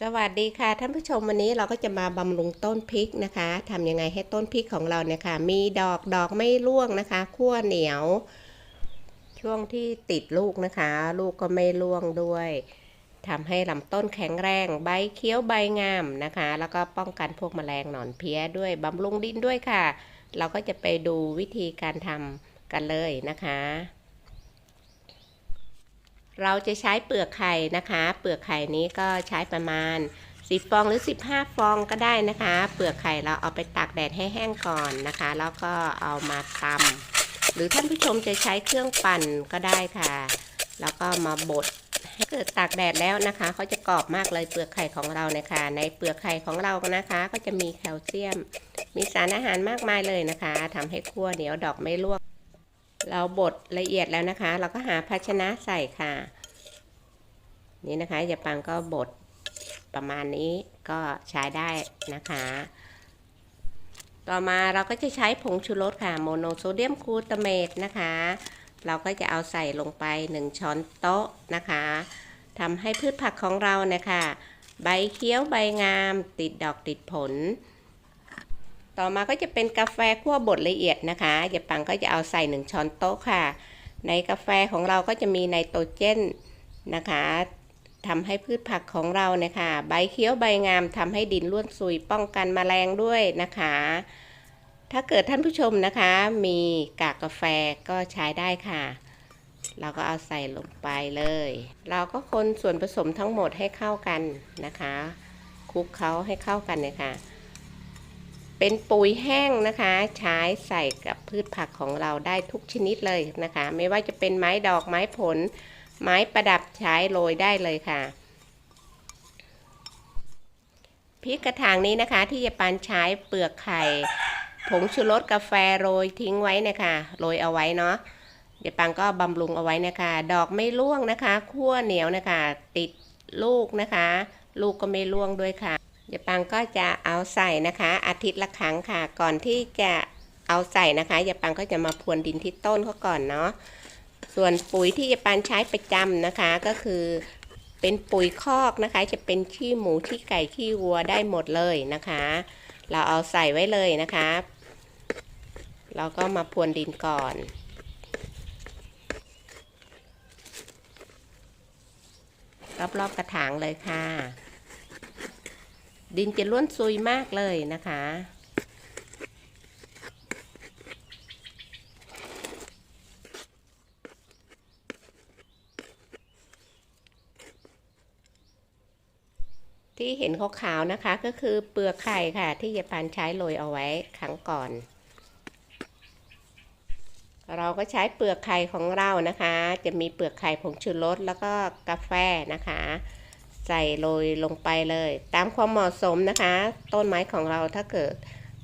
สวัสดีค่ะท่านผู้ชมวันนี้เราก็จะมาบำรุงต้นพริกนะคะทำยังไงให้ต้นพริกของเราเนี่ยค่ะ มีดอกดอกไม่ร่วงนะคะขั้วเหนียว ช่วงที่ติดลูกนะคะ ลูกก็ไม่ร่วงด้วยทำให้ลำต้นแข็งแรง ใบเขียวใบงามนะคะ แล้วก็ป้องกันพวกแมลงหนอนเพี้ยด้วยบำรุงดินด้วยค่ะ เราก็จะไปดูวิธีการทำกันเลยนะคะ เราจะใช้เปลือกไข่นะคะ เปลือกไข่นี้ก็ใช้ประมาณ10ฟองหรือ 15 ฟองก็ได้นะคะ เปลือกไข่เราเอาไปตากแดดให้แห้งก่อนนะคะ แล้วก็เอามาตำหรือท่านผู้ชมจะใช้เครื่องปั่นก็ได้ค่ะ แล้วก็มาบดให้เกิดตากแดดแล้วนะคะเขาจะกรอบมากเลยเปลือกไข่ของเรานี่ยค่ะในเปลือกไข่ของเรานะคะ ก็จะมีแคลเซียม มีสารอาหารมากมายเลยนะคะทำให้ขั้วเหนียวดอกไม่ร่วง เราบดละเอียดแล้วนะคะ เราก็หาภาชนะใส่ค่ะ นี่นะคะยาปังก็บดประมาณนี้ก็ใช้ได้นะคะ ต่อมาเราก็จะใช้ผงชูรสค่ะโมโนโซเดียมกลูตาเมตนะคะ เราก็จะเอาใส่ลงไป 1 ช้อนโต๊ะนะคะทำให้พืชผักของเรานะคะ ใบเขียวใบงาม ติดดอกติดผล ต่อมาก็จะเป็นกาแฟคั่วบดละเอียดนะคะอย่ปังก็จะเอาใส่1ช้อนโต๊ะค่ะ ในกาแฟของเราก็จะมีไนโตรเจนนะคะทำให้พืชผักของเราเนะคะใบเขียวใบงามทำให้ดินร่วนซุยป้องกันแมลงด้วยนะคะ ถ้าเกิดท่านผู้ชมนะคะ มีกากกาแฟก็ใช้ได้ค่ะ เราก็เอาใส่ลงไปเลย เราก็คนส่วนผสมทั้งหมดให้เข้ากันนะคะคลุกเขาให้เข้ากันเลยค่ะ เป็นปุ๋ยแห้งนะคะ ใช้ใส่กับพืชผักของเราได้ทุกชนิดเลยนะคะ ไม่ว่าจะเป็นไม้ดอกไม้ผล ไม้ประดับใช้โรยได้เลยค่ะพริกกระถางนี้นะคะ ที่จะปานใช้เปลือกไข่ ผงชูรสกาแฟโรยทิ้งไว้นะคะโรยเอาไว้เนาะเดี๋ยวปังก็บำรุงเอาไว้นะคะ ดอกไม่ร่วงนะคะขั้วเหนียวนะคะ ติดลูกนะคะ ลูกก็ไม่ร่วงด้วยค่ะ เยวปังก็จะเอาใส่นะคะ อาทิตย์ละครั้งค่ะ ก่อนที่จะเอาใส่นะคะยาปังก็จะมาพรวนดินที่ต้นเขาก่อนเนาะส่วนปุ๋ยที่จะปานใช้ประจำนะคะก็คือเป็นปุ๋ยคอกนะคะ จะเป็นขี้หมูขี้ไก่ขี้วัวได้หมดเลยนะคะ เราเอาใส่ไว้เลยนะคะ เราก็มาพรวนดินก่อนรอบๆกระถางเลยค่ะ ดินจะล้วนซุยมากเลยนะคะ ที่เห็นขาวๆนะคะก็คือเปลือกไข่ค่ะ ที่ยายปานใช้โรยเอาไว้ครั้งก่อน เราก็ใช้เปลือกไข่ของเรานะคะ จะมีเปลือกไข่ผงชูรสแล้วก็กาแฟนะคะ ใส่โรยลงไปเลย ตามความเหมาะสมนะคะ ต้นไม้ของเราถ้าเกิด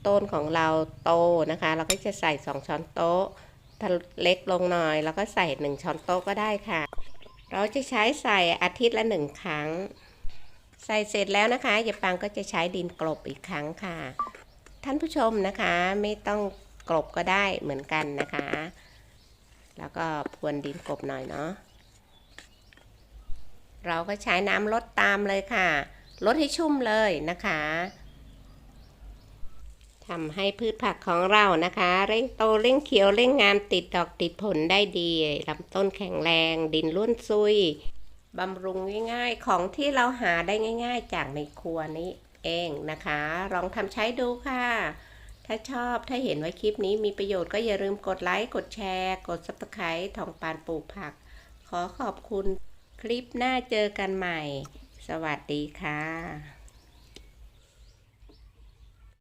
ต้นของเราโตนะคะ เราก็จะใส่ 2 ช้อนโต๊ะถ้าเล็กลงหน่อยเราก็ใส่ 1 ช้อนโต๊ะก็ได้ค่ะ เราจะใช้ใส่อาทิตย์ละ 1 ครั้ง ใส่เสร็จแล้วนะคะยายปังก็จะใช้ดินกลบอีกครั้งค่ะ ท่านผู้ชมนะคะไม่ต้องกลบก็ได้เหมือนกันนะคะ แล้วก็พรวนดินกลบหน่อยเนาะ เราก็ใช้น้ำลดตามเลยค่ะ ลดให้ชุ่มเลยนะคะทำให้พืชผักของเรานะคะ เร่งโตเร่งเขียวเร่งงามติดดอกติดผลได้ดีลำต้นแข็งแรง ดินร่วนซุยบำรุงง่ายๆของที่เราหาได้ง่าย ๆ จากในครัวนี้เองนะคะ ลองทำใช้ดูค่ะ ถ้าชอบถ้าเห็นว่าคลิปนี้มีประโยชน์ก็อย่าลืมกดไลค์ กดแชร์ กด subscribe ทองปานปลูกผัก ขอขอบคุณ คลิปหน้าเจอกันใหม่ สวัสดีค่ะ